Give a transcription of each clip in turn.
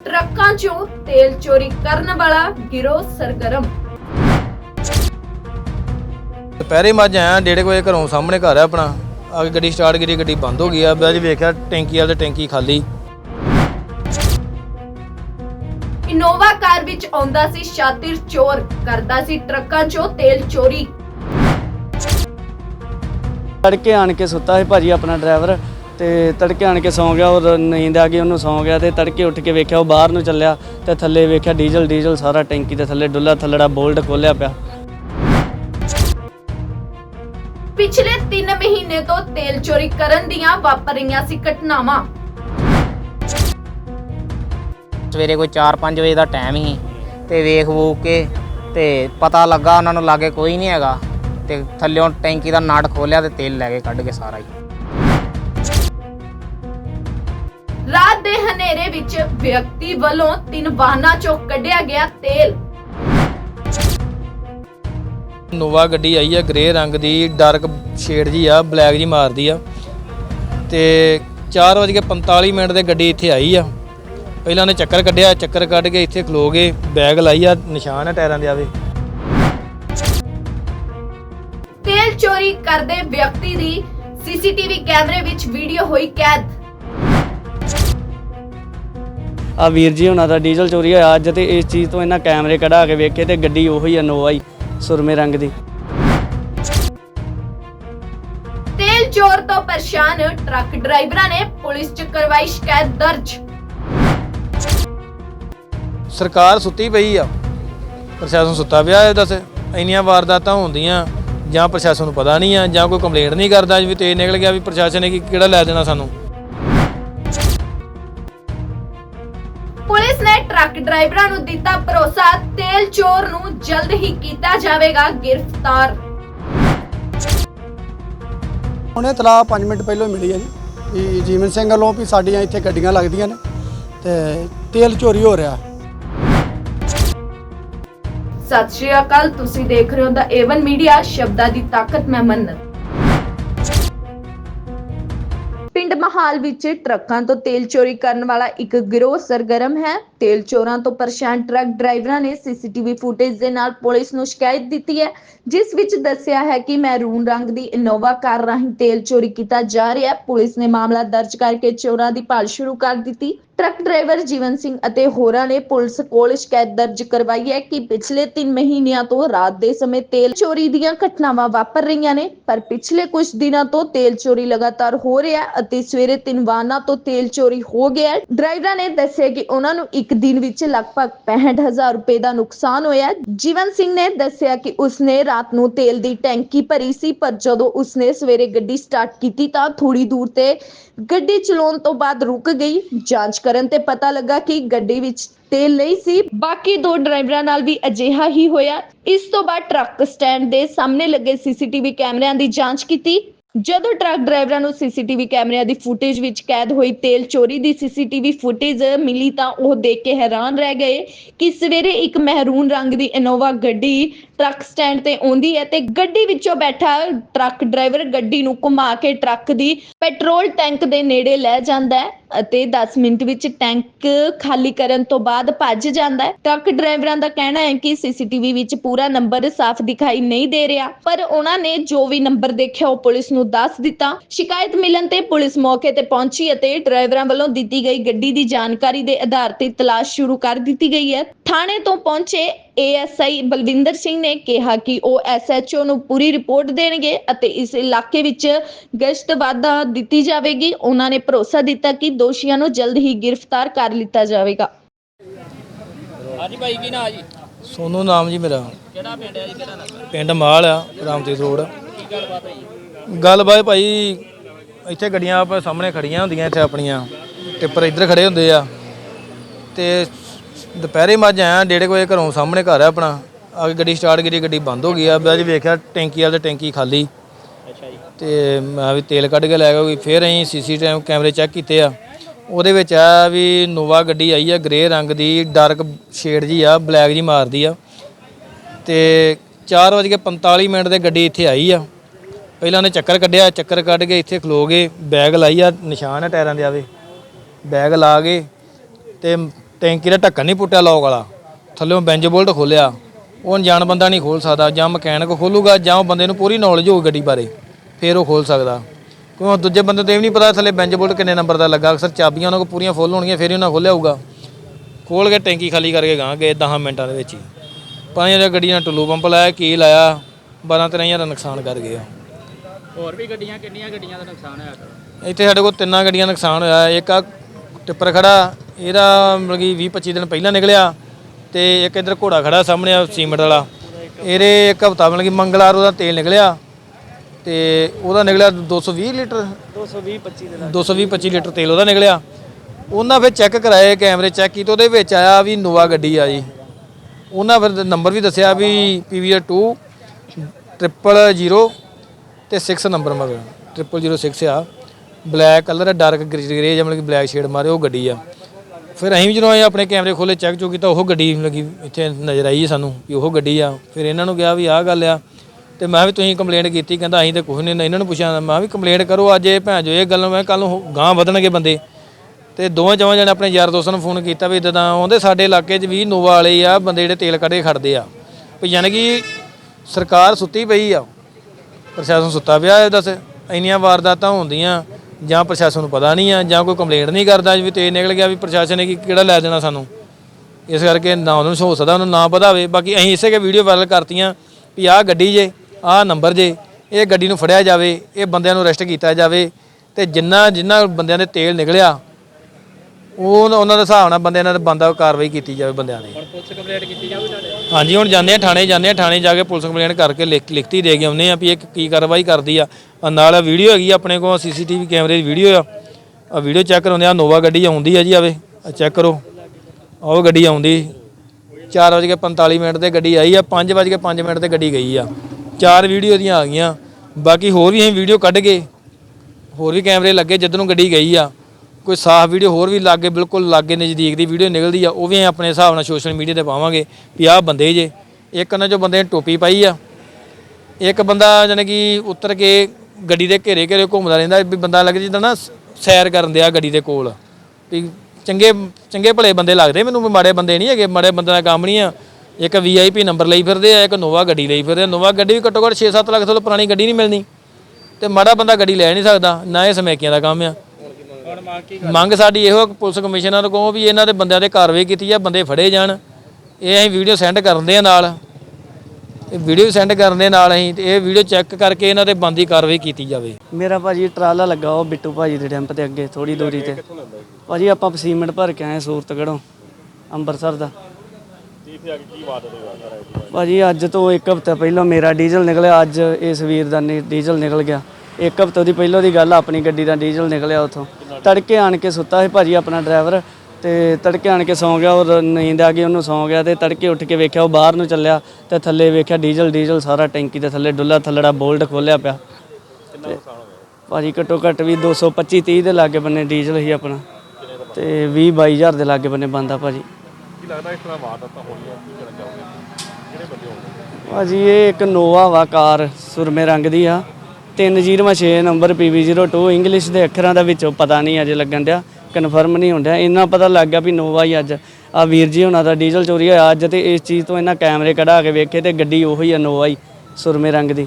ਟਰੱਕਾਂ 'ਚੋਂ ਤੇਲ ਚੋਰੀ ਕਰਨ ਵਾਲਾ ਗਿਰੋਹ ਸਰਗਰਮ। ਦੁਪਹਿਰੇ ਮੱਝ ਆਇਆ ਡੇਢ ਕੁ ਵਜੇ ਘਰੋਂ ਸਾਹਮਣੇ ਘਰ ਆ ਆਪਣਾ। ਆ ਕੇ ਗੱਡੀ ਸਟਾਰਟ ਕਰੀ ਗੱਡੀ ਬੰਦ ਹੋ ਗਈ ਆ। ਬਾਅਦ 'ਚ ਵੇਖਿਆ ਟੈਂਕੀ ਵਾਲੀ ਤੇ ਟੈਂਕੀ ਖਾਲੀ। ਇਨੋਵਾ ਕਾਰ ਵਿੱਚ ਆਉਂਦਾ ਸੀ ਸ਼ਾਤਿਰ ਚੋਰ ਕਰਦਾ ਸੀ ਟਰੱਕਾਂ 'ਚੋਂ ਤੇਲ ਚੋਰੀ। ਤੜਕੇ ਆਣ ਕੇ ਸੁੱਤਾ ਸੀ ਭਾਜੀ ਆਪਣਾ ਡਰਾਈਵਰ ਤੇ ਤੜਕੇ ਆਣ ਕੇ ਸੌਂ ਗਿਆ ਔਰ ਨੀਂਦ ਆ ਗਈ ਉਹਨੂੰ ਸੌਂ ਗਿਆ ਤੇ ਤੜਕੇ ਉੱਠ ਕੇ ਵੇਖਿਆ ਉਹ ਬਾਹਰ ਨੂੰ ਚੱਲਿਆ ਤੇ ਥੱਲੇ ਵੇਖਿਆ ਡੀਜ਼ਲ ਡੀਜ਼ਲ ਸਾਰਾ ਟੈਂਕੀ ਦੇ ਥੱਲੇ ਡੁੱਲਾ ਥੱਲੜਾ ਬੋਲਟ ਖੋਲਿਆ ਪਿਆ। ਪਿਛਲੇ 3 ਮਹੀਨੇ ਤੋਂ ਤੇਲ ਚੋਰੀ ਕਰਨ ਦੀਆਂ ਵਾਪਰ ਰਹੀਆਂ ਸੀ ਘਟਨਾਵਾਂ। ਸਵੇਰੇ ਕੋਈ 4-5 ਵਜੇ ਦਾ ਟਾਈਮ ਸੀ ਤੇ ਵੇਖ ਵੂਖ ਕੇ ਤੇ ਪਤਾ ਲੱਗਾ ਉਹਨਾਂ ਨੂੰ ਲਾਗੇ ਕੋਈ ਨਹੀਂ ਹੈਗਾ ਤੇ ਥੱਲਿਓਂ ਟੈਂਕੀ ਦਾ ਨਾਟ ਖੋਲਿਆ ਤੇ ਤੇਲ ਲੈ ਕੇ ਕੱਢ ਕੇ ਸਾਰਾ ਹੀ। ਰਾਤ ਦੇ ਹਨੇਰੇ ਵਿੱਚ ਵਿਅਕਤੀ ਵੱਲੋਂ ਤਿੰਨ ਵਾਹਨਾਂ 'ਚੋਂ ਕੱਢਿਆ ਗਿਆ ਤੇਲ। ਨੋਵਾ ਗੱਡੀ ਆਈ ਆ ਗ੍ਰੇ ਰੰਗ ਦੀ ਡਾਰਕ ਸ਼ੇਡ ਜੀ ਆ ਬਲੈਕ ਜੀ ਮਾਰਦੀ ਆ। ਤੇ 4:45 ਮਿੰਟ ਤੇ ਗੱਡੀ ਇੱਥੇ ਆਈ ਆ। ਪਹਿਲਾਂ ਉਹਨੇ ਚੱਕਰ ਕੱਢਿਆ ਚੱਕਰ ਕੱਢ ਕੇ ਇੱਥੇ ਖਲੋ ਗਏ ਬੈਗ ਲਾਈ ਆ ਨਿਸ਼ਾਨ ਆ ਟਾਇਰਾਂ ਦੇ ਆਵੇ। ਤੇਲ ਚੋਰੀ ਕਰਦੇ ਵਿਅਕਤੀ ਦੀ ਸੀਸੀਟੀਵੀ ਕੈਮਰੇ ਵਿੱਚ ਵੀਡੀਓ ਹੋਈ ਕੈਦ। ਆ ਵੀਰ ਜੀ ਉਹਨਾਂ ਦਾ ਡੀਜ਼ਲ ਚੋਰੀ ਹੋਇਆ ਅੱਜ ਤੇ ਇਸ ਚੀਜ਼ ਤੋਂ ਇਹਨਾਂ ਕੈਮਰੇ ਕਢਾ ਕੇ ਵੇਖੇ ਤੇ ਗੱਡੀ ਉਹੀ ਆ ਨੋਵਾ ਹੀ ਸੁਰਮੇ ਰੰਗ ਦੀ। ਤੇਲ ਚੋਰ ਤੋਂ ਪਰੇਸ਼ਾਨ ਟਰੱਕ ਡਰਾਈਵਰਾਂ ਨੇ ਪੁਲਿਸ 'ਚ ਕਰਵਾਈ ਸ਼ਿਕਾਇਤ ਦਰਜ। ਸਰਕਾਰ ਸੁੱਤੀ ਪਈ ਆ ਪ੍ਰਸ਼ਾਸਨ ਸੁੱਤਾ ਪਿਆ ਇਹ ਦੱਸ ਇੰਨੀਆਂ ਵਾਰਦਾਤਾਂ ਹੁੰਦੀਆਂ ਜਾਂ ਪ੍ਰਸ਼ਾਸਨ ਨੂੰ ਪਤਾ ਨਹੀਂ ਆ ਜਾਂ ਕੋਈ ਕੰਪਲੇਂਟ ਨਹੀਂ ਕਰਦਾ ਵੀ ਤੇਜ਼ ਨਿਕਲ ਗਿਆ ਵੀ ਪ੍ਰਸ਼ਾਸਨ ਨੇ ਕੀ- ਕਿਹੜਾ ਲੈ ਦੇਣਾ ਸਾਨੂੰ? ਡਰਾਈਵਰਾਂ ਨੂੰ ਦਿੱਤਾ ਭਰੋਸਾ ਤੇਲ ਚੋਰ ਨੂੰ ਜਲਦ ਹੀ ਕੀਤਾ ਜਾਵੇਗਾ ਗ੍ਰਿਫਤਾਰ। ਹੁਣੇ ਤਲਾਹ 5 ਮਿੰਟ ਪਹਿਲਾਂ ਮਿਲੀ ਹੈ ਜੀ ਵੀ ਜੀਵਨ ਸਿੰਘ ਵੱਲੋਂ ਵੀ ਸਾਡੀਆਂ ਇੱਥੇ ਗੱਡੀਆਂ ਲੱਗਦੀਆਂ ਨੇ ਤੇ ਤੇਲ ਚੋਰੀ ਹੋ ਰਿਹਾ। ਸਤਿ ਸ਼੍ਰੀ ਅਕਾਲ ਤੁਸੀਂ ਦੇਖ ਰਹੇ ਹੋ ਦਾ ਏਵਨ ਮੀਡੀਆ ਸ਼ਬਦਾਂ ਦੀ ਤਾਕਤ ਮੈਂ ਮੰਨਤ। ਪਿੰਡ ਵਿੱਚ ਟਰੱਕਾਂ ਤੋਂ ਤੇਲ ਚੋਰੀ ਕਰਨ ਵਾਲਾ ਇੱਕ ਗਿਰੋਹ ਸਰਗਰਮ ਹੈ। ਤੇਲ ਚੋਰਾਂ ਤੋਂ ਪਰੇਸ਼ਾਨ ਟਰੱਕ ਡਰਾਈਵਰਾਂ ਨੇ ਸੀਸੀਟੀਵੀ ਫੁਟੇਜ ਦੇ ਨਾਲ ਪੁਲਿਸ ਨੂੰ ਸ਼ਿਕਾਇਤ ਦਿੱਤੀ ਹੈ, ਜਿਸ ਵਿੱਚ ਦੱਸਿਆ ਹੈ ਕਿ ਮੈਰੂਨ ਰੰਗ ਦੀ ਇਨੋਵਾ ਕਾਰ ਰਾਹੀਂ ਤੇਲ ਚੋਰੀ ਕੀਤਾ ਜਾ ਰਿਹਾ ਹੈ। ਪੁਲਿਸ ਨੇ ਮਾਮਲਾ ਦਰਜ ਕਰਕੇ ਚੋਰਾਂ ਦੀ ਭਾਲ ਸ਼ੁਰੂ ਕਰ ਦਿੱਤੀ। ਟਰੱਕ ਡਰਾਈਵਰ ਜੀਵਨ ਸਿੰਘ ਅਤੇ ਹੋਰਾਂ ਨੇ ਪੁਲਿਸ ਕੋਲ ਸ਼ਿਕਾਇਤ ਦਰਜ ਕਰਵਾਈ ਹੈ ਕਿ ਪਿਛਲੇ 3 ਮਹੀਨਿਆਂ ਤੋਂ ਰਾਤ ਦੇ ਸਮੇਂ ਤੇਲ ਚੋਰੀ ਦੀਆਂ ਘਟਨਾਵਾਂ ਵਾਪਰ ਰਹੀਆਂ ਨੇ, ਪਰ ਪਿਛਲੇ ਕੁਝ ਦਿਨਾਂ ਤੋਂ ਤੇਲ ਚੋਰੀ ਲਗਾਤਾਰ ਹੋ ਰਿਹਾ ਹੈ ਅਤੇ ਸਵੇਰੇ ਤਿੰਨ ਵਾਹਨਾਂ ਤੋਂ ਤੇਲ ਚੋਰੀ ਹੋ ਗਿਆ ਹੈ। ਡਰਾਈਵਰਾਂ ਨੇ ਦੱਸਿਆ ਕਿ ਉਹਨਾਂ ਨੂੰ ਇੱਕ ਦਿਨ ਵਿੱਚ ਲਗਭਗ 65000 ਰੁਪਏ ਦਾ ਨੁਕਸਾਨ ਹੋਇਆ ਜੀਵਨ ਸਿੰਘ ਨੇ ਦੱਸਿਆ ਕਿ ਉਸਨੇ ਰਾਤ ਨੂੰ ਤੇਲ ਦੀ ਟੈਂਕੀ ਭਰੀ ਸੀ, ਪਰ ਜਦੋਂ ਉਸਨੇ ਸਵੇਰੇ ਗੱਡੀ ਸਟਾਰਟ ਕੀਤੀ ਤਾਂ ਥੋੜੀ ਦੂਰ ਤੇ ਗੱਡੀ ਚਲਾਉਣ ਤੋਂ ਬਾਅਦ ਰੁਕ ਗਈ। ਜਾਂਚ ਕਰਨ ਤੇ ਪਤਾ ਲੱਗਾ ਕਿ ਗੱਡੀ ਵਿੱਚ ਤੇਲ ਨਹੀਂ ਸੀ। ਬਾਕੀ ਦੋ ਡਰਾਈਵਰਾਂ ਨਾਲ ਵੀ ਅਜਿਹਾ ਹੀ ਹੋਇਆ। ਇਸ ਤੋਂ ਬਾਅਦ ਟਰੱਕ ਸਟੈਂਡ ਦੇ ਸਾਹਮਣੇ ਲੱਗੇ ਸੀਸੀਟੀਵੀ ਕੈਮਰਿਆਂ ਦੀ ਜਾਂਚ ਕੀਤੀ। ਜਦੋਂ ਟਰੱਕ ਡਰਾਈਵਰਾਂ ਨੂੰ ਸੀਸੀਟੀਵੀ ਕੈਮਰਿਆਂ ਦੀ ਫੁਟੇਜ ਵਿੱਚ ਕੈਦ ਹੋਈ ਤੇਲ ਚੋਰੀ ਦੀ ਸੀਸੀਟੀਵੀ ਫੁਟੇਜ ਮਿਲੀ ਤਾਂ ਉਹ ਦੇਖ ਕੇ ਹੈਰਾਨ ਰਹਿ ਗਏ ਕਿ ਸਵੇਰੇ ਇੱਕ ਮਹਿਰੂਨ ਰੰਗ ਦੀ ਇਨੋਵਾ ਗੱਡੀ ਟਰੱਕ ਸਟੈਂਡ ਤੇ ਆਉਂਦੀ ਹੈ ਤੇ ਗੱਡੀ ਵਿੱਚੋਂ ਬੈਠਾ ਟਰੱਕ ਡਰਾਈਵਰ ਗੱਡੀ ਨੂੰ ਘੁਮਾ ਕੇ ਟਰੱਕ ਦੀ ਪੈਟਰੋਲ ਟੈਂਕ ਦੇ ਨੇੜੇ ਲੈ ਜਾਂਦਾ ਹੈ ਅਤੇ 10 ਮਿੰਟ ਵਿੱਚ ਟੈਂਕ ਖਾਲੀ ਕਰਨ ਤੋਂ ਬਾਅਦ ਭੱਜ ਜਾਂਦਾ ਹੈ। ਟਰੱਕ ਡਰਾਈਵਰਾਂ ਦਾ ਕਹਿਣਾ ਹੈ ਕਿ ਸੀਸੀਟੀਵੀ ਵਿੱਚ ਪੂਰਾ ਨੰਬਰ ਸਾਫ਼ ਦਿਖਾਈ ਨਹੀਂ ਦੇ ਰਿਹਾ, ਪਰ ਉਹਨਾਂ ਨੇ ਜੋ ਵੀ ਨੰਬਰ ਦੇਖਿਆ ਉਹ ਪੁਲਿਸ ਨੂੰ ਦੱਸ ਦਿੱਤਾ। ਸ਼ਿਕਾਇਤ ਮਿਲਣ ਤੇ ਪੁਲਿਸ ਮੌਕੇ ਤੇ ਪਹੁੰਚੀ ਅਤੇ ਡਰਾਈਵਰਾਂ ਵੱਲੋਂ ਦਿੱਤੀ ਗਈ ਗੱਡੀ ਦੀ ਜਾਣਕਾਰੀ ਦੇ ਆਧਾਰ ਤੇ ਤਲਾਸ਼ ਸ਼ੁਰੂ ਕਰ ਦਿੱਤੀ ਗਈ ਹੈ। ਥਾਣੇ ਤੋਂ ਪਹੁੰਚੇ ਏਐਸਆਈ ਬਲਵਿੰਦਰ ਸਿੰਘ ਨੇ ਕਿਹਾ ਕਿ ਉਹ ਐਸਐਚਓ ਨੂੰ ਪੂਰੀ ਰਿਪੋਰਟ ਦੇਣਗੇ ਅਤੇ ਇਸ ਇਲਾਕੇ ਵਿੱਚ ਗਸ਼ਤ ਵਾਧਾ ਦਿੱਤੀ ਜਾਵੇਗੀ। ਉਹਨਾਂ ਨੇ ਭਰੋਸਾ ਦਿੱਤਾ ਕਿ ਦੋਸ਼ੀਆਂ ਨੂੰ ਜਲਦ ਹੀ ਗ੍ਰਿਫਤਾਰ ਕਰ ਲਿੱਤਾ ਜਾਵੇਗਾ। ਹਾਂਜੀ ਭਾਈ ਕੀ ਨਾ ਜੀ? ਸੋਨੂ ਨਾਮ ਜੀ ਮੇਰਾ। ਕਿਹੜਾ ਪਿੰਡ ਹੈ ਜੀ ਕਿਹੜਾ ਨੰਬਰ ਪਿੰਡ ਮਾਲ ਆ ਰਾਮਤੀਰਥ ਰੋਡ। ਕੀ ਗੱਲਬਾਤ ਹੈ ਜੀ? ਗੱਲਬਾਤ ਭਾਈ ਇੱਥੇ ਗੱਡੀਆਂ ਆਪ ਸਾਹਮਣੇ ਖੜੀਆਂ ਹੁੰਦੀਆਂ ਇੱਥੇ ਆਪਣੀਆਂ। ਟਿੱਪਰ ਇੱਧਰ ਖੜੇ ਹੁੰਦੇ ਆ। ਤੇ ਦੁਪਹਿਰੇ ਮੱਝ ਆਇਆ ਡੇਢ ਕੁ ਵਜੇ ਘਰੋਂ ਸਾਹਮਣੇ ਘਰ ਆ ਆਪਣਾ। ਆ ਕੇ ਗੱਡੀ ਸਟਾਰਟ ਕਰੀ ਗੱਡੀ ਬੰਦ ਹੋ ਗਈ ਆ। ਬਾਅਦ 'ਚ ਵੇਖਿਆ ਟੈਂਕੀ ਵਾਲੀ ਟੈਂਕੀ ਖਾਲੀ। ਅੱਛਾ ਜੀ। ਤੇ ਮੈਂ ਵੀ ਤੇਲ ਕੱਢ ਕੇ ਲੈ ਗਿਆ ਕੋਈ ਫਿਰ ਅਸੀਂ ਸੀਸੀਟੀਵੀ ਕੈਮਰੇ ਚੈੱਕ ਕੀਤੇ ਆ। ਉਹਦੇ ਵਿੱਚ ਆ ਵੀ ਨੋਵਾ ਗੱਡੀ ਆਈ ਆ ਗ੍ਰੇ ਰੰਗ ਦੀ ਡਾਰਕ ਸ਼ੇਡ ਜੀ ਆ ਬਲੈਕ ਜੀ ਮਾਰਦੀ ਆ। ਤੇ 4:45 ਮਿੰਟ ਤੇ ਗੱਡੀ ਇੱਥੇ ਆਈ ਆ। ਪਹਿਲਾਂ ਉਹਨੇ ਚੱਕਰ ਕੱਢਿਆ ਚੱਕਰ ਕੱਢ ਕੇ ਇੱਥੇ ਖਲੋ ਗਏ। ਬੈਗ ਲਾਈ ਆ ਨਿਸ਼ਾਨ ਆ ਟਾਇਰਾਂ ਦੇ ਆਵੇ। ਬੈਗ ਲਾ ਕੇ ਤੇ ਟੈਂਕੀ ਦਾ ਢੱਕਣ ਨਹੀਂ ਪੁੱਟਿਆ ਲੋਕ ਵਾਲਾ। ਥੱਲੇੋਂ ਬੈਂਜ ਬੋਲਟ ਖੋਲਿਆ ਉਹ ਅਣਜਾਣ ਬੰਦਾ ਨਹੀਂ ਖੋਲ ਸਕਦਾ ਜਾਂ ਮਕੈਨਿਕ ਖੋਲੂਗਾ ਜਾਂ ਉਹ ਬੰਦੇ ਨੂੰ ਪੂਰੀ ਨੌਲੇਜ ਹੋਊ ਗੱਡੀ ਬਾਰੇ ਫਿਰ ਉਹ ਖੋਲ ਸਕਦਾ। ਕਿਉਂ? ਦੂਜੇ ਬੰਦੇ ਤੋਂ ਵੀ ਨਹੀਂ ਪਤਾ ਥੱਲੇ ਬੈਂਜ ਬੋਲਟ ਕਿੰਨੇ ਨੰਬਰ ਦਾ ਲੱਗਾ। ਅਕਸਰ ਚਾਬੀਆਂ ਉਹਨਾਂ ਕੋਲ ਪੂਰੀਆਂ ਫੁੱਲ ਹੋਣਗੀਆਂ ਫਿਰ ਹੀ ਉਹਨਾਂ ਖੋਲਿਆ ਹੋਊਗਾ। ਖੋਲ ਕੇ ਟੈਂਕੀ ਖਾਲੀ ਕਰਕੇ ਗਾਂ ਗਏ 10 ਮਿੰਟਾਂ ਦੇ ਵਿੱਚ ਹੀ। ਪੰਜ ਹਜ਼ਾਰ ਗੱਡੀ ਨਾਲ ਟੁੱਲੂ ਪੰਪ ਲਾਇਆ ਕੀ ਲਾਇਆ 12 13 ਦਾ ਨੁਕਸਾਨ ਕਰ ਗਏ ਆ ਹੋਰ ਵੀ ਗੱਡੀਆਂ ਕਿੰਨੀਆਂ ਗੱਡੀਆਂ ਦਾ ਨੁਕਸਾਨ ਹੋਇਆ? ਇੱਥੇ ਸਾਡੇ ਕੋਲ ਤਿੰਨਾਂ ਗੱਡੀਆਂ ਦਾ ਨੁਕਸਾਨ ਹੋਇਆ। ਇੱਕ ਆ ਟਿੱਪਰ ਖੜਾ ਇਹਦਾ ਮਤਲਬ ਕਿ 20 25 ਦਿਨ ਪਹਿਲਾਂ ਨਿਕਲਿਆ ਤੇ ਇੱਕ ਇਧਰ ਘੋੜਾ ਖੜਾ ਸਾਹਮਣੇ ਆ ਸੀਮੈਂਟ ਵਾਲਾ। ਇਹਦੇ ਇੱਕ ਹਫਤਾ ਮਤਲਬ ਕਿ ਮੰਗਲਵਾਰ ਉਹਦਾ ਤੇਲ ਨਿਕਲਿਆ ਤੇ ਉਹਦਾ ਨਿਕਲਿਆ 220 ਲੀਟਰ। 220 25 ਦੇ। 220 25 ਲੀਟਰ ਤੇਲ ਉਹਦਾ ਨਿਕਲਿਆ। ਉਹਨਾਂ ਫਿਰ ਚੈੱਕ ਕਰਾਏ ਕੈਮਰੇ ਚੈੱਕ ਕੀਤੇ ਉਹਦੇ ਵਿੱਚ ਆਇਆ ਵੀ ਨੋਵਾ ਗੱਡੀ ਆ ਜੀ। ਉਹਨਾਂ ਫਿਰ ਨੰਬਰ ਵੀ ਦੱਸਿਆ ਵੀ ਪੀਵੀਆਰ 2 ਟ੍ਰਿਪਲ 0 ਤੇ 6 ਨੰਬਰ ਮਗਰ। ਟ੍ਰਿਪਲ 06 ਆ। ਬਲੈਕ ਕਲਰ ਹੈ ਡਾਰਕ ਗ੍ਰੇ ਜਿਹਾ ਮਤਲਬ ਕਿ ਬਲੈਕ ਸ਼ੇਡ ਮਾਰੇ ਉਹ ਗੱਡੀ ਆ। ਫਿਰ ਅਸੀਂ ਵੀ ਜਦੋਂ ਇਹ ਆਪਣੇ ਕੈਮਰੇ ਖੋਲੇ ਚੈੱਕ ਚੋ ਕੀਤਾ, ਉਹ ਗੱਡੀ ਲੱਗੀ, ਇੱਥੇ ਨਜ਼ਰ ਆਈ ਸਾਨੂੰ ਵੀ ਉਹ ਗੱਡੀ ਆ। ਫਿਰ ਇਹਨਾਂ ਨੂੰ ਕਿਹਾ ਵੀ ਆਹ ਗੱਲ ਆ। ਤੇ ਮੈਂ ਵੀ ਤੁਸੀਂ ਕੰਪਲੇਂਟ ਕੀਤੀ, ਕਹਿੰਦਾ ਅਸੀਂ ਤੇ ਕੁਝ ਨਹੀਂ, ਇਹਨਾਂ ਨੂੰ ਪੁੱਛਿਆ, ਮੈਂ ਵੀ ਕੰਪਲੇਂਟ ਕਰੋ ਅੱਜ ਇਹ ਭੈਣ ਜੋ ਇਹ ਗੱਲ ਮੈਂ ਕੱਲ ਨੂੰ ਗਾਂ ਵਧਣਗੇ ਬੰਦੇ। ਤੇ ਦੋਵੇਂ ਜਵਾਂ ਜਣੇ ਆਪਣੇ ਯਾਰ ਦੋਸਤਾਂ ਨੂੰ ਫੋਨ ਕੀਤਾ ਵੀ ਇਦਾਂ ਦਾ ਆਉਂਦੇ ਸਾਡੇ ਇਲਾਕੇ 'ਚ ਵੀ ਨੋਵਾ ਵਾਲੇ ਆ, ਬੰਦੇ ਜਿਹੜੇ ਤੇਲ ਕੱਢੇ ਖੜਦੇ ਆ। ਵੀ ਯਾਨੀ ਕਿ ਸਰਕਾਰ ਸੁੱਤੀ ਪਈ ਆ, ਪ੍ਰਸ਼ਾਸਨ ਸੁੱਤਾ ਪਿਆ, ਇਹ ਦੱਸ, ਇੰਨੀਆਂ ਵਾਰਦਾਤਾਂ ਹੁੰਦੀਆਂ। ਜਾਂ ਪ੍ਰਸ਼ਾਸਨ ਨੂੰ ਪਤਾ ਨਹੀਂ ਆ, ਜਾਂ ਕੋਈ ਕੰਪਲੇਂਟ ਨਹੀਂ ਕਰਦਾ ਵੀ ਤੇਲ ਨਿਕਲ ਗਿਆ ਵੀ ਪ੍ਰਸ਼ਾਸਨ ਨੇ ਕੀ ਕਿਹੜਾ ਲੈ ਦੇਣਾ ਸਾਨੂੰ। ਇਸ ਕਰਕੇ ਨਾ ਉਹਨੂੰ ਹੋ ਸਕਦਾ, ਉਹਨੂੰ ਨਾ ਪਤਾ ਹੋਵੇ ਬਾਕੀ ਅਸੀਂ ਇਸੇ ਕੇ ਵੀਡੀਓ ਵਾਇਰਲ ਕਰਤੀਆਂ ਵੀ ਆਹ ਗੱਡੀ ਜੇ, ਆਹ ਨੰਬਰ ਜੇ, ਇਹ ਗੱਡੀ ਨੂੰ ਫੜਿਆ ਜਾਵੇ, ਇਹ ਬੰਦਿਆਂ ਨੂੰ ਅਰੈਸਟ ਕੀਤਾ ਜਾਵੇ, ਤੇ ਜਿੰਨਾ ਜਿੰਨਾ ਬੰਦਿਆਂ ਦੇ ਤੇਲ ਨਿਕਲਿਆ ਉਹ ਉਹਨਾਂ ਦੇ ਹਿਸਾਬ ਨਾਲ ਬੰਦਿਆਂ ਨਾਲ ਬੰਦਾ ਕਾਰਵਾਈ ਕੀਤੀ ਜਾਵੇ ਬੰਦਿਆਂ ਦੀ। ਪੁਲਿਸ ਕੰਪਲੇਂਟ ਕੀਤੀ ਜਾਵੇ ਤੁਹਾਡੇ? ਹਾਂਜੀ ਹੁਣ ਜਾਂਦੇ ਆ ਥਾਣੇ ਜਾਂਦੇ ਆ ਥਾਣੇ ਜਾ ਕੇ ਪੁਲਿਸ ਕੰਪਲੇਂਟ ਕਰਕੇ ਲਿਖ ਲਿਖਤੀ ਦੇ ਕੇ ਆਉਂਦੇ ਆ ਵੀ ਇਹ ਕੀ ਕਾਰਵਾਈ ਕਰਦੀ ਆ। ਆਹ ਨਾਲ ਵੀਡੀਓ ਹੈਗੀ ਆ ਆਪਣੇ ਕੋਲ ਸੀਸੀਟੀਵੀ ਕੈਮਰੇ ਦੀ ਵੀਡੀਓ ਆ। ਆ ਵੀਡੀਓ ਚੈੱਕ ਕਰਾਉਂਦੇ ਆ ਨੋਵਾ ਗੱਡੀ ਆਉਂਦੀ ਆ ਜੀ ਆਵੇ ਆ ਚੈੱਕ ਕਰੋ। ਉਹ ਗੱਡੀ ਆਉਂਦੀ। 4:45 ਮਿੰਟ ਤੇ ਗੱਡੀ ਆਈ ਆ 5:05 ਮਿੰਟ ਤੇ ਗੱਡੀ ਗਈ ਆ। ਚਾਰ ਵੀਡੀਓ ਦੀਆਂ ਆ ਗਈਆਂ। ਬਾਕੀ ਹੋਰ ਵੀ ਅਸੀਂ ਵੀਡੀਓ ਕੱਢ ਕੇ ਹੋਰ ਵੀ ਕੈਮਰੇ ਲੱਗੇ ਜਦੋਂ ਨੂੰ ਗੱਡੀ ਗਈ ਆ। ਕੋਈ ਸਾਫ਼ ਵੀਡੀਓ ਹੋਰ ਵੀ ਲਾਗੇ, ਬਿਲਕੁਲ ਲਾਗੇ ਨਜ਼ਦੀਕ ਦੀ ਵੀਡੀਓ ਨਿਕਲਦੀ ਆ, ਉਹ ਵੀ ਅਸੀਂ ਆਪਣੇ ਹਿਸਾਬ ਨਾਲ ਸੋਸ਼ਲ ਮੀਡੀਆ ਤੇ ਪਾਵਾਂਗੇ ਵੀ ਆਹ ਬੰਦੇ ਜੇ। ਇੱਕ ਉਹਨਾਂ ਚੋਂ ਬੰਦੇ ਨੇ ਟੋਪੀ ਪਾਈ ਆ। ਇੱਕ ਬੰਦਾ ਜਾਣੀ ਕਿ ਉਤਰ ਕੇ ਗੱਡੀ ਦੇ ਘੇਰੇ ਘੇਰੇ ਘੁੰਮਦਾ ਰਹਿੰਦਾ, ਵੀ ਬੰਦਾ ਲੱਗ ਜਿੱਦਾਂ ਨਾ ਸੈਰ ਕਰਨ ਦਿਆ ਗੱਡੀ ਦੇ ਕੋਲ। ਵੀ ਚੰਗੇ ਚੰਗੇ ਭਲੇ ਬੰਦੇ ਲੱਗਦੇ ਮੈਨੂੰ, ਵੀ ਮਾੜੇ ਬੰਦੇ ਨਹੀਂ ਹੈਗੇ, ਮਾੜੇ ਬੰਦੇ ਦਾ ਕੰਮ ਨਹੀਂ ਆ। ਇੱਕ ਵੀਆਈਪੀ ਨੰਬਰ ਲਈ ਫਿਰਦੇ ਆ, ਇੱਕ ਨੋਵਾ ਗੱਡੀ ਲਈ ਫਿਰਦੇ ਨੋਵਾ ਗੱਡੀ ਵੀ ਘੱਟੋ ਘੱਟ 6-7 ਲੱਖ ਤੋਂ ਪੁਰਾਣੀ ਗੱਡੀ ਨਹੀਂ ਮਿਲਣੀ। ਤੇ ਮਾੜਾ ਬੰਦਾ ਗੱਡੀ ਲੈ ਨਹੀਂ ਸਕਦਾ, ਨਾ ਇਹ ਸਮੈਕੀਆਂ ਦਾ ਕੰਮ ਆ। ਹੁਣ ਮੰਗ ਕੀ ਮੰਗ ਸਾਡੀ ਇਹੋ ਕਿ ਪੁਲਿਸ ਕਮਿਸ਼ਨਰ ਕੋਲ ਵੀ ਇਹਨਾਂ ਦੇ ਬੰਦਿਆਂ ਤੇ ਕਾਰਵਾਈ ਕੀਤੀ ਜਾ ਬੰਦੇ ਫੜੇ ਜਾਣ। ਇਹ ਅਸੀਂ ਵੀਡੀਓ ਸੈਂਡ ਕਰਦੇ ਆ ਨਾਲ। ਇਹ ਵੀਡੀਓ ਸੈਂਡ ਕਰਨ ਦੇ ਨਾਲ ਅਸੀਂ ਤੇ ਇਹ ਵੀਡੀਓ ਚੈੱਕ ਕਰਕੇ ਇਹਨਾਂ ਤੇ ਬੰਦੀ ਕਾਰਵਾਈ ਕੀਤੀ ਜਾਵੇ। ਮੇਰਾ ਭਾਜੀ ਟਰਾਲਾ ਲੱਗਾ ਉਹ ਬਿੱਟੂ ਭਾਜੀ ਦੇ ਡੈਂਪ ਤੇ ਅੱਗੇ ਥੋੜੀ ਦੂਰੀ ਤੇ। ਭਾਜੀ ਆਪਾਂ ਸੀਮੈਂਟ ਭਰ ਕੇ ਆਏ ਸੂਰਤਗੜੋਂ ਅੰਮ੍ਰਿਤਸਰ ਦਾ। ਭਾਜੀ ਅੱਜ ਤੋਂ ਇੱਕ ਹਫ਼ਤਾ ਪਹਿਲਾਂ ਮੇਰਾ ਡੀਜ਼ਲ ਨਿਕਲਿਆ ਅੱਜ ਇਸ ਵੀਰ ਦਾ ਨੀ- ਡੀਜ਼ਲ ਨਿਕਲ ਗਿਆ। ਇੱਕ ਹਫ਼ਤੇ ਦੀ ਪਹਿਲਾਂ ਦੀ ਗੱਲ ਆ, ਆਪਣੀ ਗੱਡੀ ਦਾ ਡੀਜ਼ਲ ਨਿਕਲਿਆ ਉਥੋਂ। ਤੜਕੇ ਆਣ ਕੇ ਸੁੱਤਾ ਸੀ ਭਾਜੀ ਆਪਣਾ ਡਰਾਈਵਰ ਤੇ ਤੜਕੇ ਆਣ ਕੇ ਸੌਂ ਗਿਆ ਔਰ ਨੀਂਦ ਆ ਗਈ ਉਹਨੂੰ ਸੌਂ ਗਿਆ ਤੇ ਤੜਕੇ ਉੱਠ ਕੇ ਵੇਖਿਆ ਉਹ ਬਾਹਰ ਨੂੰ ਚੱਲਿਆ ਤੇ ਥੱਲੇ ਵੇਖਿਆ ਡੀਜ਼ਲ ਡੀਜ਼ਲ ਸਾਰਾ ਟੈਂਕੀ ਦੇ ਥੱਲੇ ਡੁੱਲਾ ਥੱਲੜਾ ਬੋਲਟ ਖੋਲਿਆ ਪਿਆ। ਭਾਜੀ ਘੱਟੋ ਘੱਟ ਵੀ 225 30 ਦੇ ਲਾਗੇ ਬੰਨੇ ਡੀਜ਼ਲ ਹੀ ਆਪਣਾ ਤੇ 20 22000 ਦੇ ਲਾਗੇ ਬੰਨੇ ਬੰਦਾ ਭਾਜੀ। ਭਾਜੀ ਇਹ ਇੱਕ ਨੋਵਾ ਵਾ ਕਾਰ ਸੁਰਮੇ ਰੰਗ ਦੀ ਆ। 306 ਨੰਬਰ PV02 ਇੰਗਲਿਸ਼ ਦੇ ਅੱਖਰਾਂ ਦਾ ਵਿੱਚੋਂ ਪਤਾ ਨਹੀਂ ਅਜੇ ਲੱਗਣ ਡਿਆ ਕਨਫਰਮ ਨਹੀਂ ਹੁੰਦਿਆ ਇੰਨਾ ਪਤਾ ਲੱਗ ਗਿਆ ਵੀ ਨੋਵਾ ਹੀ ਅੱਜ ਆ ਵੀਰ ਜੀ ਉਹਨਾਂ ਦਾ ਡੀਜ਼ਲ ਚੋਰੀ ਹੋਇਆ, ਅੱਜ ਤੇ ਇਸ ਚੀਜ਼ ਤੋਂ ਇਹਨਾਂ ਕੈਮਰੇ ਕਢਾ ਕੇ ਵੇਖੇ ਤੇ ਗੱਡੀ ਉਹੀ ਆ ਨੋਵਾ ਹੀ, ਸੁਰਮੇ ਰੰਗ ਦੀ।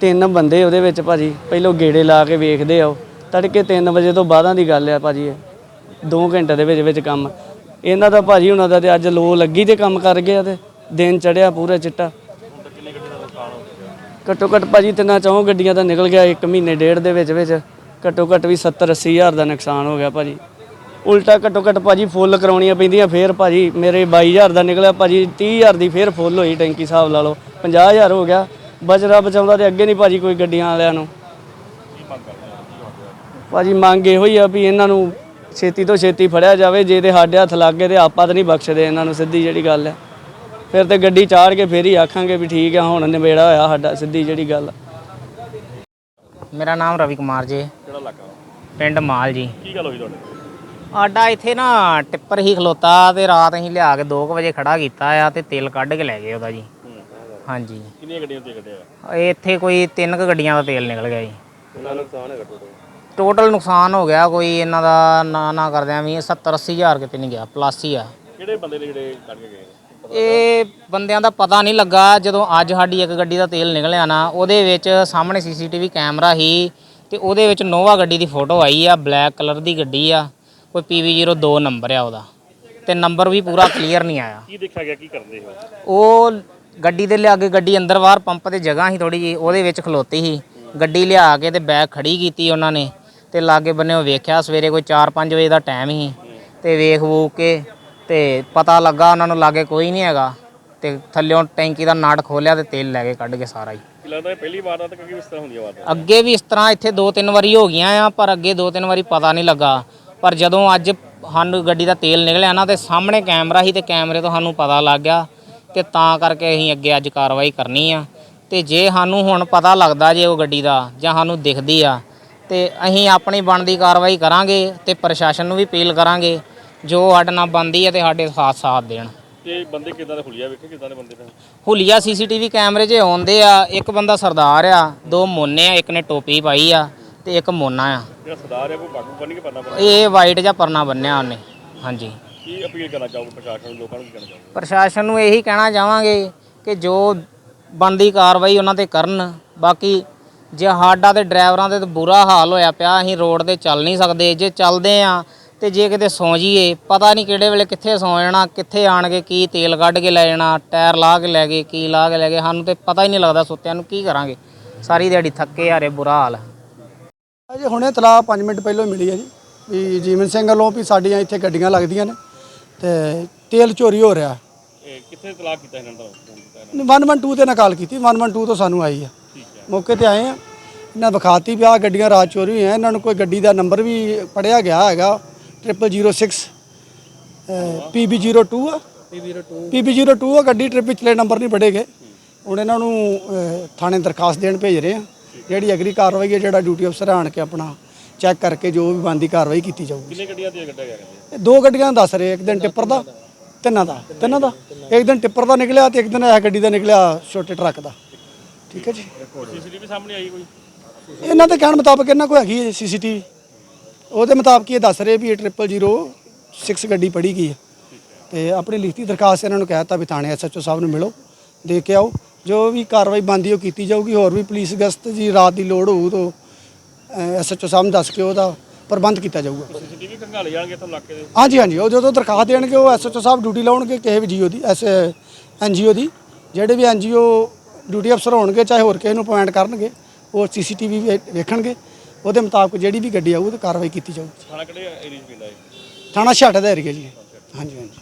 ਤਿੰਨ ਬੰਦੇ ਉਹਦੇ ਵਿੱਚ ਭਾਜੀ, ਪਹਿਲੋਂ ਗੇੜੇ ਲਾ ਕੇ ਵੇਖਦੇ ਆ ਉਹ, ਤੜਕੇ 3 ਵਜੇ ਤੋਂ ਬਾਅਦਾਂ ਦੀ ਗੱਲ ਆ ਭਾਜੀ ਇਹ 2 ਘੰਟੇ ਦੇ ਵਿੱਚ ਵਿੱਚ ਕੰਮ। ਇਹਨਾਂ ਦਾ ਭਾਜੀ ਉਹਨਾਂ ਦਾ ਤੇ ਅੱਜ ਲੋ ਲੱਗੀ ਤੇ ਕੰਮ ਕਰ ਗਿਆ ਤੇ, ਦਿਨ ਚੜਿਆ ਪੂਰਾ ਚਿੱਟਾ। ਘੱਟੋ ਘੱਟ ਭਾਜੀ ਤਿੰਨਾਂ ਚੌਂ ਗੱਡੀਆਂ ਦਾ ਨਿਕਲ ਗਿਆ ਇੱਕ ਮਹੀਨੇ ਡੇਢ ਦੇ ਵਿੱਚ ਵਿੱਚ। ਘੱਟੋ ਘੱਟ ਵੀ 70 80 ਹਜ਼ਾਰ ਦਾ ਨੁਕਸਾਨ ਹੋ ਗਿਆ ਭਾਜੀ। ਉਲਟਾ ਘੱਟੋ ਘੱਟ ਭਾਜੀ ਫੁੱਲ ਕਰਾਉਣੀਆਂ ਪੈਂਦੀਆਂ, ਫੇਰ ਭਾਜੀ ਮੇਰੇ 22000 ਦਾ ਨਿਕਲਿਆ, ਭਾਜੀ 30000 ਦੀ ਫੇਰ ਫੁੱਲ ਹੋਈ ਟੈਂਕੀ ਹਿਸਾਬ ਲਾ ਲਓ 50000 ਹੋ ਗਿਆ। ਬਜਰਾ ਬਚਾਉਂਦਾ ਤੇ ਅੱਗੇ ਨਹੀਂ ਭਾਜੀ ਕੋਈ ਗੱਡੀਆਂ ਵਾਲਿਆਂ ਨੂੰ। ਭਾਜੀ ਮੰਗ ਇਹੋ ਹੀ ਆ ਵੀ ਇਹਨਾਂ ਨੂੰ ਛੇਤੀ ਤੋਂ ਛੇਤੀ ਫੜਿਆ ਜਾਵੇ, ਜੇ ਤੇ ਸਾਡੇ ਹੱਥ ਲੱਗ ਗਏ ਤੇ ਆਪਾਂ ਤਾਂ ਨਹੀਂ ਬਖਸ਼ਦੇ ਇਹਨਾਂ ਨੂੰ, ਸਿੱਧੀ ਜਿਹੜੀ ਗੱਲ ਹੈ। ਫਿਰ ਤੇ ਗੱਡੀ ਚਾੜ ਕੇ ਫੇਰ ਹੀ ਆਖਾਂਗੇ ਵੀ ਠੀਕ ਆ ਹੁਣ ਨਿਬੇੜਾ ਹੋਇਆ ਸਾਡਾ ਸਿੱਧੀ ਜਿਹੜੀ ਗੱਲ ਮੇਰਾ ਨਾਮ ਰਵੀ ਕੁਮਾਰ ਜੀ। ਕਿਹੜਾ ਇਲਾਕਾ ਪਿੰਡ ਮਾਲ ਜੀ। ਕੀ ਗੱਲ ਹੋਈ ਤੁਹਾਡੇ? ਆਡਾ ਇੱਥੇ ਨਾ ਟਿੱਪਰ ਹੀ ਖਲੋਤਾ ਤੇ ਰਾਤ ਅਸੀਂ ਲਿਆ ਕੇ 2 ਵਜੇ ਖੜਾ ਕੀਤਾ ਆ ਤੇ ਤੇਲ ਕੱਢ ਕੇ ਲੈ ਗਏ ਉਹਦਾ ਜੀ। ਹਾਂਜੀ। ਕਿੰਨੀਆਂ ਗੱਡੀਆਂ ਤੇ ਕੱਢਿਆ? ਇੱਥੇ ਕੋਈ ਤਿੰਨ ਕੁ ਗੱਡੀਆਂ ਦਾ ਤੇਲ ਨਿਕਲ ਗਿਆ ਜੀ। ਟੋਟਲ ਨੁਕਸਾਨ ਹੋ ਗਿਆ ਕੋਈ ਇਹਨਾਂ ਦਾ ਨਾ ਨਾ ਕਰਦਿਆਂ ਵੀ 70 80 ਹਜ਼ਾਰ ਕਿਤੇ ਨਹੀਂ ਗਿਆ ਪਲੱਸ ਹੀ ਆ। ਕਿਹੜੇ ਬੰਦੇ ਨੇ ਜਿਹੜੇ ਕੱਢ ਕੇ ਗਏ? ਇਹ ਬੰਦਿਆਂ ਦਾ ਪਤਾ ਨਹੀਂ ਲੱਗਾ ਜਦੋਂ ਅੱਜ ਸਾਡੀ ਇੱਕ ਗੱਡੀ ਦਾ ਤੇਲ ਨਿਕਲਿਆ ਨਾ ਉਹਦੇ ਵਿੱਚ ਸਾਹਮਣੇ ਸੀਸੀਟੀਵੀ ਕੈਮਰਾ ਹੀ ਤੇ ਉਹਦੇ ਵਿੱਚ ਨੋਵਾ ਗੱਡੀ ਦੀ ਫੋਟੋ ਆਈ ਆ ਬਲੈਕ ਕਲਰ ਦੀ ਗੱਡੀ ਆ ਕੋਈ PV02 ਨੰਬਰ ਆ ਉਹਦਾ ਤੇ ਨੰਬਰ ਵੀ ਪੂਰਾ ਕਲੀਅਰ ਨਹੀਂ ਆਇਆ। ਕੀ ਦੇਖਿਆ ਗਿਆ ਕੀ ਕਰਦੇ ਹੋ? ਉਹ ਗੱਡੀ ਦੇ ਲਿਆ ਕੇ ਗੱਡੀ ਅੰਦਰ ਬਾਹਰ ਪੰਪ ਤੇ ਜਗ੍ਹਾ ਸੀ ਥੋੜੀ ਜੀ ਉਹਦੇ ਵਿੱਚ ਖਲੋਤੀ ਸੀ। ਗੱਡੀ ਲਿਆ ਕੇ ਤੇ ਬੈਗ ਖੜੀ ਕੀਤੀ ਉਹਨਾਂ ਨੇ ਤੇ ਲਾਗੇ ਬੰਨੇ ਉਹ ਵੇਖਿਆ ਸਵੇਰੇ ਕੋਈ 4-5 ਵਜੇ ਦਾ ਟਾਈਮ ਸੀ ਤੇ ਵੇਖ ਵੂਕ ਕੇ ਤੇ ਪਤਾ ਲੱਗਾ ਉਹਨਾਂ ਨੂੰ ਲਾਗੇ ਕੋਈ ਨਹੀਂ ਹੈਗਾ ਤੇ ਥੱਲਿਓਂ ਟੈਂਕੀ ਦਾ ਨਾਟ ਖੋਲਿਆ ਤੇ ਤੇਲ ਲੈ ਕੇ ਕੱਢ ਕੇ ਸਾਰਾ ਹੀ। ਕੀ ਲੱਗਦਾ ਇਹ ਪਹਿਲੀ ਵਾਰ ਆ ਤਾਂ ਕਿਉਂਕਿ ਇਸ ਤਰ੍ਹਾਂ ਹੁੰਦੀ ਆ ਵਾਰ? ਅੱਗੇ ਵੀ ਇਸ ਤਰ੍ਹਾਂ ਇੱਥੇ ਦੋ ਤਿੰਨ ਵਾਰੀ ਹੋ ਗਈਆਂ ਆ ਪਰ ਅੱਗੇ ਦੋ ਤਿੰਨ ਵਾਰੀ ਪਤਾ ਨਹੀਂ ਲੱਗਾ। ਪਰ ਜਦੋਂ ਅੱਜ ਸਾਨੂੰ ਗੱਡੀ ਦਾ ਤੇਲ ਨਿਕਲਿਆ ਨਾ ਤੇ ਸਾਹਮਣੇ ਕੈਮਰਾ ਸੀ ਤੇ ਕੈਮਰੇ ਤੋਂ ਸਾਨੂੰ ਪਤਾ ਲੱਗ ਗਿਆ ਤੇ ਤਾਂ ਕਰਕੇ ਅਸੀਂ ਅੱਗੇ ਅੱਜ ਕਾਰਵਾਈ ਕਰਨੀ ਆ। ਤੇ ਜੇ ਸਾਨੂੰ ਹੁਣ ਪਤਾ ਲੱਗਦਾ ਜੇ ਉਹ ਗੱਡੀ ਦਾ ਜਾਂ ਸਾਨੂੰ ਦਿਖਦੀ ਆ ਤੇ ਅਸੀਂ ਆਪਣੀ ਬਣਦੀ ਕਾਰਵਾਈ ਕਰਾਂਗੇ ਤੇ ਪ੍ਰਸ਼ਾਸਨ ਨੂੰ ਵੀ ਅਪੀਲ ਕਰਾਂਗੇ ਜੋ ਸਾਡੇ ਨਾਲ ਬਣਦੀ ਹੈ ਤੇ ਸਾਡੇ ਸਾਥ ਸਾਥ ਦੇਣ। ਤੇ ਬੰਦੇ ਕਿਦਾਂ ਦੇ ਹੁਲੀਆ ਵੇਖੇ? ਕਿਦਾਂ ਦੇ ਬੰਦੇ ਨੇ ਹੁਲੀਆ ਸੀਸੀਟੀਵੀ ਕੈਮਰੇ 'ਚ ਆਉਂਦੇ ਆ ਇੱਕ ਬੰਦਾ ਸਰਦਾਰ ਆ ਦੋ ਮੋਨੇ ਆ ਇੱਕ ਨੇ ਟੋਪੀ ਪਾਈ ਆ ਤੇ ਇੱਕ ਮੋਨਾ ਆ। ਜਿਹੜਾ ਸਰਦਾਰ ਹੈ ਉਹ ਬਾਗੂ ਬੰਨ ਕੇ ਪਰਨਾ ਬੰਨ੍ਹ- ਇਹ ਵਾਈਟ ਜਾਂ ਪਰਨਾ ਬੰਨਿਆ ਉਹਨੇ ਹਾਂਜੀ। ਕੀ ਅਪੀਲ ਕਰਨਾ ਚਾਹੋਗੇ ਪ੍ਰਸ਼ਾਸਨ ਨੂੰ? ਲੋਕਾਂ ਨੂੰ ਕੀ ਕਹਿਣਾ ਚਾਹੋਗੇ? ਪ੍ਰਸ਼ਾਸਨ ਨੂੰ ਇਹੀ ਕਹਿਣਾ ਚਾਹਾਂਗੇ ਕਿ ਜੋ ਬਣਦੀ ਕਾਰਵਾਈ ਉਹਨਾਂ ਤੇ ਕਰਨ। ਬਾਕੀ ਜੇ ਸਾਡਾ ਤੇ ਡਰਾਈਵਰਾਂ ਦੇ ਤਾਂ ਬੁਰਾ ਹਾਲ ਹੋਇਆ ਪਿਆ ਅਸੀਂ ਰੋਡ ਤੇ ਚੱਲ ਨਹੀਂ ਸਕਦੇ। ਜੇ ਚੱਲਦੇ ਆ ਤੇ ਜੇ ਕਿਤੇ ਸੌਂ ਜਾਈਏ ਪਤਾ ਨਹੀਂ ਕਿਹੜੇ ਵੇਲੇ ਕਿੱਥੇ ਸੌਂ ਜਾਣਾ ਕਿੱਥੇ ਆਣ ਕੇ ਕੀ ਤੇਲ ਕੱਢ ਕੇ ਲੈ ਜਾਣਾ ਟਾਇਰ ਲਾ ਕੇ ਲੈ ਗਏ ਕੀ ਲਾ ਕੇ ਲੈ ਗਏ ਸਾਨੂੰ ਤੇ ਪਤਾ ਹੀ ਨਹੀਂ ਲੱਗਦਾ ਸੁੱਤਿਆਂ ਨੂੰ ਕੀ ਕਰਾਂਗੇ। ਸਾਰੀ ਦਿਹਾੜੀ ਥੱਕੇ ਹਾਰੇ ਬੁਰਾ ਹਾਲ। ਅਜੇ ਹੁਣੇ ਤਲਾਹ 5 ਮਿੰਟ ਪਹਿਲਾਂ ਮਿਲੀ ਹੈ ਜੀ। ਵੀ ਜੀਵਨ ਸਿੰਘ ਵੱਲੋਂ ਵੀ ਸਾਡੀਆਂ ਇੱਥੇ ਗੱਡੀਆਂ ਲੱਗਦੀਆਂ ਨੇ ਤੇ ਤੇਲ ਚੋਰੀ ਹੋ ਰਿਹਾ। ਇਹ ਕਿੱਥੇ ਤਲਾਕ ਕੀਤਾ ਇਹਨਾਂ ਦਾ? ਫੋਨ ਕੀਤਾ ਇਹਨਾਂ 112 ਤੇ ਨਾਲ ਕਾਲ ਕੀਤੀ 112 ਤੋਂ ਸਾਨੂੰ ਆਈ ਆ। ਮੌਕੇ ਤੇ ਆਏ ਆ। ਇਹਨਾਂ ਵਿਖਾਤੀ ਵੀ ਆਹ ਗੱਡੀਆਂ ਰਾਤ ਚੋਰੀ ਹੋਈਆਂ ਇਹਨਾਂ ਨੂੰ ਕੋਈ ਗੱਡੀ ਦਾ ਨੰਬਰ ਵੀ ਪੜਿਆ ਗਿਆ ਹੈਗਾ। 0006 PB02 ਆ। PB02 ਆ ਗੱਡੀ ਟ੍ਰਿਪ ਪਿਛਲੇ ਨੰਬਰ ਨਹੀਂ ਪੜੇ ਗਏ। ਹੁਣ ਇਹਨਾਂ ਨੂੰ ਥਾਣੇ ਦਰਖਾਸਤ ਦੇਣ ਭੇਜ ਰਹੇ ਆ। ਜਿਹੜੀ ਅਗਲੀ ਕਾਰਵਾਈ ਹੈ ਜਿਹੜਾ ਡਿਊਟੀ ਅਫਸਰ ਆਣ ਕੇ ਆਪਣਾ ਚੈੱਕ ਕਰਕੇ ਜੋ ਵੀ ਬੰਦੀ ਕਾਰਵਾਈ ਕੀਤੀ ਜਾਊਗੀ। ਕਿੰਨੇ ਗੱਡੀਆਂ ਤੇ ਕੱਢਿਆ ਗਿਆ ਕਹਿੰਦੇ ਇਹ ਦੋ ਗੱਡੀਆਂ ਦਾ ਦੱਸ ਰਹੇ ਇੱਕ ਦਿਨ ਟਿੱਪਰ ਦਾ ਤਿੰਨਾਂ ਦਾ ਤਿੰਨਾਂ ਦਾ। ਇੱਕ ਦਿਨ ਟਿੱਪਰ ਦਾ ਨਿਕਲਿਆ ਤੇ ਇੱਕ ਦਿਨ ਇਹ ਗੱਡੀ ਦਾ ਨਿਕਲਿਆ ਛੋਟੇ ਟਰੱਕ ਦਾ। ਠੀਕ ਹੈ ਜੀ। ਸੀਸੀਟੀਵੀ ਸਾਹਮਣੇ ਆਈ ਕੋਈ? ਇਹਨਾਂ ਦੇ ਕਹਿਣ ਮੁਤਾਬਕ ਇਹਨਾਂ ਕੋਲ ਹੈਗੀ ਹੈ ਸੀਸੀਟੀਵੀ। ਉਹਦੇ ਮੁਤਾਬਕ ਇਹ ਦੱਸ ਰਹੇ ਵੀ ਇਹ 0006 ਗੱਡੀ ਪੜੀ ਗਈ ਹੈ। ਤੇ ਆਪਣੀ ਲਿਖਤੀ ਦਰਖਾਸਤ ਇਹਨਾਂ ਨੂੰ ਕਹਿਤਾ ਵੀ ਥਾਣੇ ਐਸਐਚਓ ਸਾਹਿਬ ਨੂੰ ਮਿਲੋ ਦੇ ਕੇ ਆਓ। ਜੋ ਵੀ ਕਾਰਵਾਈ ਬੰਦੀ ਉਹ ਕੀਤੀ ਜਾਊਗੀ ਹੋਰ ਵੀ ਪੁਲਿਸ ਗਸ਼ਤ ਜੀ ਰਾਤ ਦੀ ਲੋੜ ਹੋਊ ਤਾਂ ਐਸਐਚਓ ਸਾਹਿਬ ਨੂੰ ਦੱਸ ਕੇ ਉਹਦਾ ਪ੍ਰਬੰਧ ਕੀਤਾ ਜਾਊਗਾ। ਸੀਸੀਟੀਵੀ ਖੰਗਾਲੇ ਜਾਣਗੇ ਤੁਹਾਨੂੰ ਇਲਾਕੇ ਦੇ ਹਾਂਜੀ ਹਾਂਜੀ ਉਹ ਜਦੋਂ ਦਰਖਾਸਤ ਦੇਣਗੇ ਉਹ ਐਸਐਚਓ ਸਾਹਿਬ ਡਿਊਟੀ ਲਾਉਣਗੇ ਕਿਸੇ ਵੀ ਜੀਓ ਦੀ ਐਸ ਐਨਜੀਓ ਦੀ। ਜਿਹੜੇ ਵੀ ਐਨਜੀਓ ਡਿਊਟੀ ਅਫਸਰ ਹੋਣਗੇ ਚਾਹੇ ਹੋਰ ਕਿਸੇ ਨੂੰ ਅਪਾਇੰਟ ਕਰਨਗੇ ਉਹ ਸੀਸੀਟੀਵੀ ਵੇਖਣਗੇ। ਉਹਦੇ ਮੁਤਾਬਕ ਜਿਹੜੀ ਵੀ ਗੱਡੀ ਆਊ ਉਹ ਤੇ ਕਾਰਵਾਈ ਕੀਤੀ ਜਾਊਗੀ ਥਾਣਾ ਕਿਹੜੇ ਏਰੀਆ 'ਚ ਪੈਂਦਾ ਹੈ ਥਾਣਾ ਛਾਟਾ ਦਾ ਏਰੀਆ ਜੀ। ਹਾਂਜੀ ਹਾਂਜੀ।